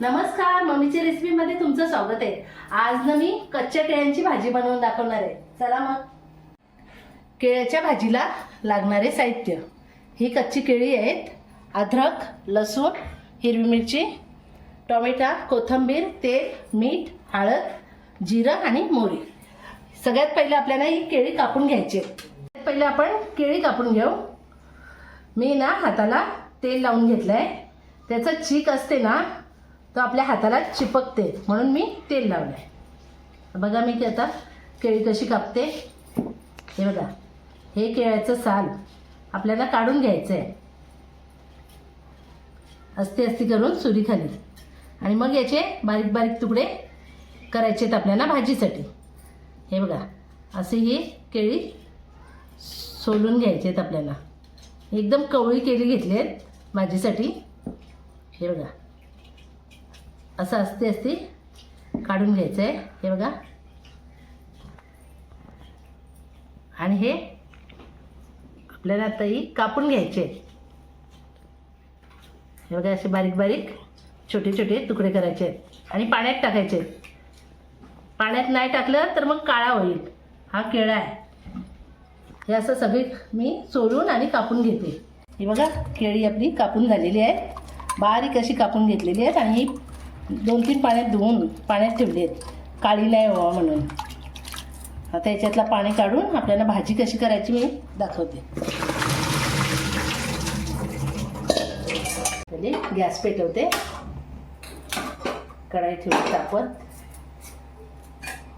नमस्कार मम्मीच्या रेसिपीमध्ये तुमचं स्वागत आहे. आज ना मी कच्च्या केळ्यांची भाजी बनवून दाखवणार आहे. चला मग. केळ्याच्या भाजीला लागणारे साहित्य. ही कच्ची केळी आहेत अद्रक लसूण हिरवी मिरची टोमॅटा कोथिंबीर तेल मीठ हळद जिरं आणि मोहरी. सगळ्यात पहिले आपल्याला ही केळी कापून घ्यायची आहेत. पहिले आपण केळी कापून घेऊ. मी ना हाताला तेल लावून घेतलं आहे त्याचं चीक असते ना तो आपल्या हाताला चिपकते. म्हणून मी तेल लावलं आहे बघा मी आता केळी कशी कापते. हे बघा. हे केळ्याचं साल आपल्याला काढून घ्यायचं आहे अस्ती अस्ती करून सुरीखाली. आणि मग याचे बारीक बारीक तुकडे करायचे आहेत आपल्याला भाजीसाठी. हे बघा. असे ही केळी सोलून घ्यायचे आहेत आपल्याला. एकदम कवळी केळी घेतली आहेत भाजीसाठी. हे बघा. असं असते असते काढून घ्यायचं आहे हे बघा. आणि हे आपल्याला आता ही कापून घ्यायचे. हे बघा असे बारीक बारीक छोटे छोटे तुकडे करायचे. आहेत आणि पाण्यात टाकायचे. पाण्यात नाही टाकलं तर मग काळा होईल. हा केळा आहे. हे असं सगळी मी सोडून आणि कापून घेते. ही बघा केळी आपली कापून झालेली आहे. बारीक अशी कापून घेतलेली आहेत आणि दोन तीन पाण्यात धुवून पाण्यात ठेवली आहेत काळी नाही व्हावं म्हणून. आता याच्यातला पाणी काढून आपल्याला भाजी कशी करायची मी दाखवते. पहिले गॅस पेटवते. कढाई ठेवली तापत.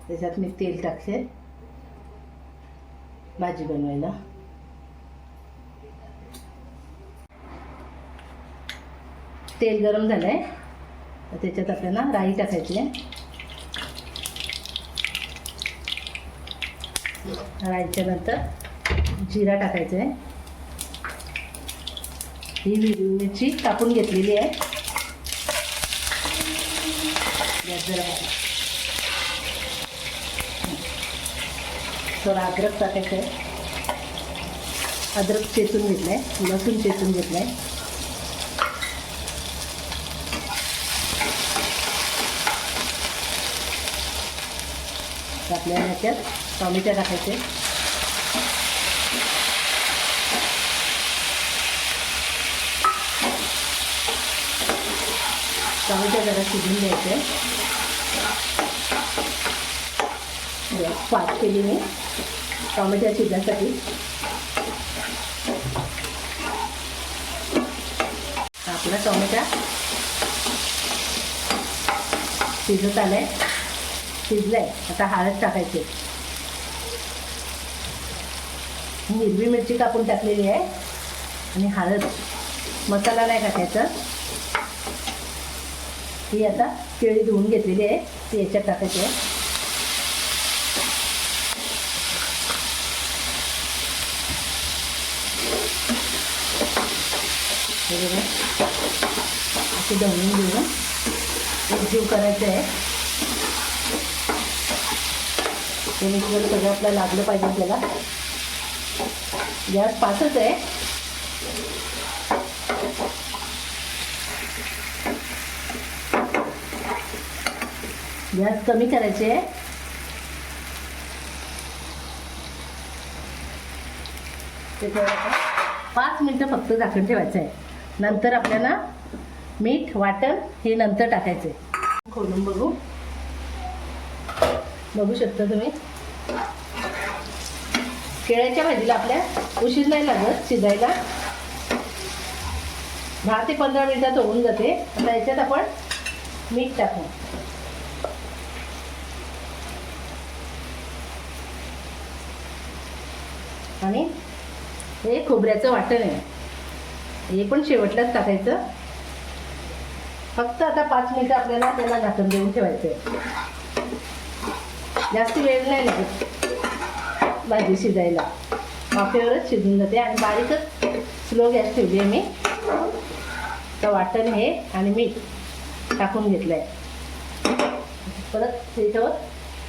त्याच्यात मी तेल टाकते. भाजी बनवायला. तेल गरम झालं आहे तर त्याच्यात आपल्याला राई टाकायची आहे. राईच्या नंतर जिरा टाकायचा आहे. ही हिरवी मिरची कापून घेतलेली आहे. थोडा अद्रक टाकायचं आहे. अद्रक चेचून घेतलं आहे लसूण चेचून घेतलं आहे आपल्याला ह्याच्यात टॉमेटो टाकायचे. टॉमेटो जरा शिजून द्यायचे पाच केली मी. टॉमेटो शिजण्यासाठी. आपला टॉमॅटो शिजत आलाय. शिजलंय. आता हळद टाकायची. हिरवी मिरची कापून टाकलेली आहे. आणि हळद मसाला नाही टाकायचा. ही आता केळी धुवून घेतलेली आहे. ती याच्यात टाकायची आहे. हे असे दळून घेऊन एकजीव करायचं आहे. हे सगळं आपल्याला लागलं पाहिजे त्याला गॅस पाचच आहे. गॅस कमी करायचे आहे. पाच मिनटं फक्त झाकण ठेवायचं आहे. नंतर आपल्याला मीठ वाटण हे नंतर टाकायचे खोलून बघू. बघू शकता तुम्ही. केळ्याच्या भाजीला आपल्या उशीर नाही लागत शिजायला. दहा ते पंधरा मिनिटात होऊन जाते. आता याच्यात आपण मीठ टाकू. आणि हे खोबऱ्याचं वाटण आहे. हे पण शेवटलाच टाकायचं. फक्त आता पाच मिनिटं आपल्याला त्याला झाकण देऊन ठेवायचं आहे जास्त वेळ नाही लागत. भाजी शिजायला. वाफेवरच शिजून जाते आणि बारीकच स्लो गॅस ठेवली आहे मी. तर वाटण हे आणि मीठ टाकून घेतलं आहे परत त्याच्यावर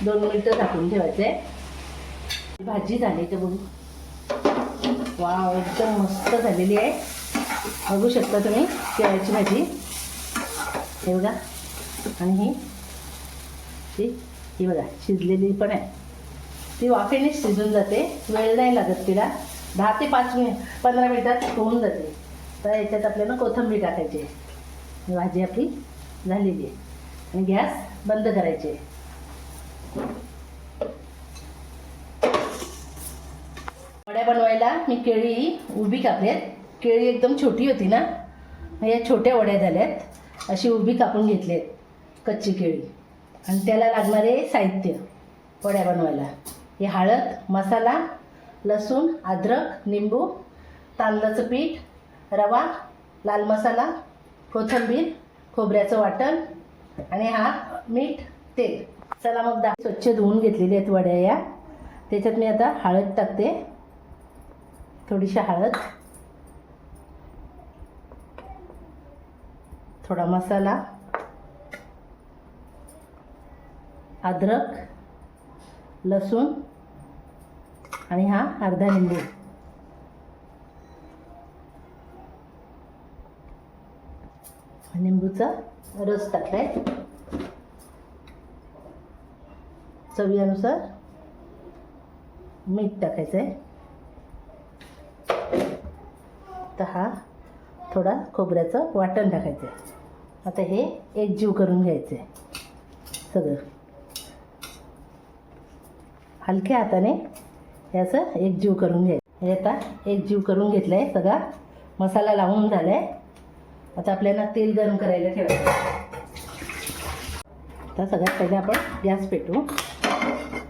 दोन मिनटं टाकून ठेवायचं. आहे भाजी झाली तर बघू. वाव एकदम मस्त झालेली आहे. बघू शकता तुम्ही केळ्याची भाजी. हे बघा. आणि ही ती ही बघा शिजलेली पण आहे. ती वाफेने शिजून जाते वेळ नाही लागत तिला. दहा ते पाच मिनिट पंधरा मिनिटात होऊन जाते. तर याच्यात आपल्याला कोथिंबीर टाकायची आहे. भाजी आपली झालेली आहे. आणि गॅस बंद करायची आहे. वड्या बनवायला मी केळी उभी कापलेत. केळी एकदम छोटी होती ना या छोट्या वड्या झाल्यात. अशी उभी कापून घेतलेत कच्ची केळी. आणि त्याला लागणारे साहित्य वड्या बनवायला. हे हळद मसाला लसूण अद्रक निंबू तांदळाचं पीठ रवा लाल मसाला कोथिंबीर खोबऱ्याचं वाटण आणि हा मीठ तेल. चला मग दा स्वच्छ धुवून घेतलेली आहेत वड्या या. त्याच्यात मी आता हळद टाकते. थोडीशी हळद. थोडा मसाला. अद्रक लसूण आणि हा अर्धा लिंबू. लिंबूचा रस टाकलाय. चवीनुसार मीठ टाकायचं आहे तर हा थोडा खोबऱ्याचं वाटण टाकायचं आहे आता हे एकजीव करून घ्यायचं आहे सगळं. हलक्या हाताने याचं एक एकजीव करून घ्यायचं हे आता एकजीव करून घेतलं आहे सगळा. मसाला लावून झाला आहे आता आपल्याला तेल गरम करायला ठेवायचं आता सगळ्यात पहिले आपण गॅस पेटवू.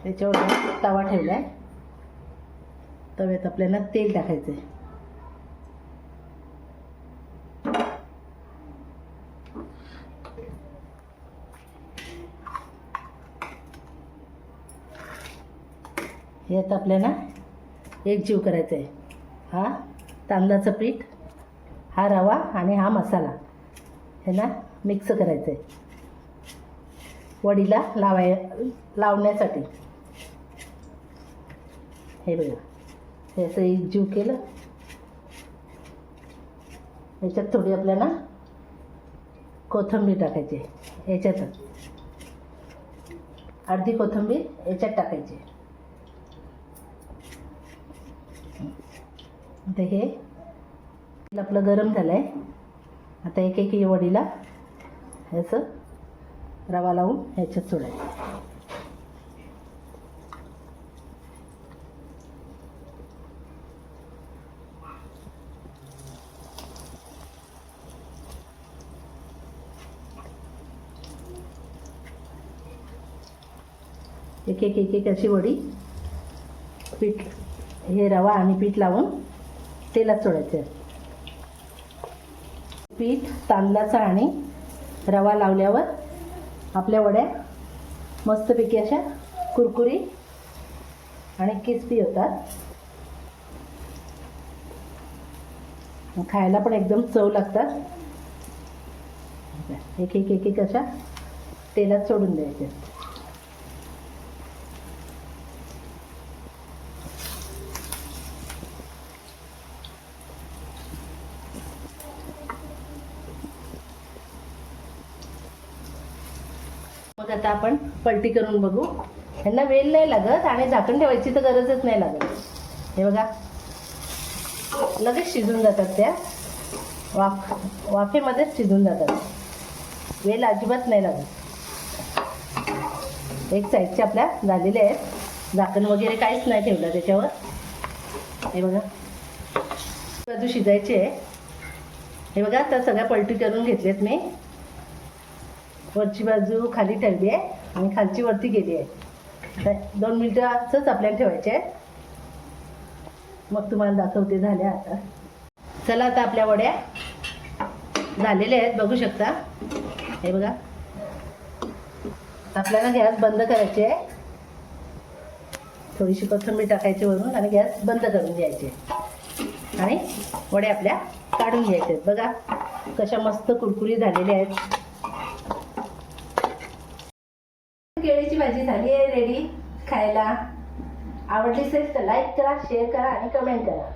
त्याच्यावर तवा ठेवला आहे तव्यात आपल्याला तेल टाकायचं आहे ह्यात आपल्याला आपल्याला एकजीव करायचं आहे. हा तांदळाचं पीठ हा रवा आणि हा मसाला हे ना मिक्स करायचं आहे वडीला लावाय लावण्यासाठी. हे बघा. हे एक एकजीव केलं. याच्यात थोडी आपल्याला कोथिंबीर टाकायची याच्यातच. अर्धी कोथिंबीर याच्यात टाकायची आहे आता हे आपलं गरम झालं आहे आता एक एक वडीला ह्याचं रवा लावून ह्याच्यात सोडायचं. एक एक एक एक अशी वडी पीठ हे रवा आणि पीठ लावून तेलात सोडायचं पीठ तांदळाचा आणि रवा लावल्यावर आपल्या वड्या मस्तपैकी अशा कुरकुरी आणि क्रिस्पी होतात. खायला पण एकदम चव लागतात. एक एक एक एक अशा तेलात सोडून द्यायच्या मग आता आपण पलटी करून बघू. यांना वेल नाही लागत आणि झाकण ठेवायची तर गरजच नाही लागत. हे बघा. लगेच शिजून जातात त्या. वाफ वाफेमध्येच शिजून जातात. वेल अजिबात नाही लागत. एक साईडचे आपल्या झालेले आहेत झाकण वगैरे काहीच नाही ठेवलं त्याच्यावर. हे बघा. बाजू शिजायची आहे. हे बघा आता सगळ्या पलटी करून घेतलेत मी. वरची बाजू खाली ठेवली आहे आणि खालची वरती गेली आहे. तर दोन मिनटं असंच आपल्याला ठेवायचे आहे. मग तुम्हाला दाखवते झाल्या आता. चला आता आपल्या वड्या झालेल्या आहेत बघू शकता. हे बघा. आपल्याला गॅस बंद करायची आहे. थोडीशी कोथिंबीर टाकायची वरून आणि गॅस बंद करून द्यायचे आणि वड्या आपल्या काढून घ्यायचे आहेत. बघा कशा मस्त कुरकुरी झालेल्या आहेत केळीची भाजी झाली आहे रेडी खायला. आवडली असेल तर लाईक करा शेअर करा आणि कमेंट करा.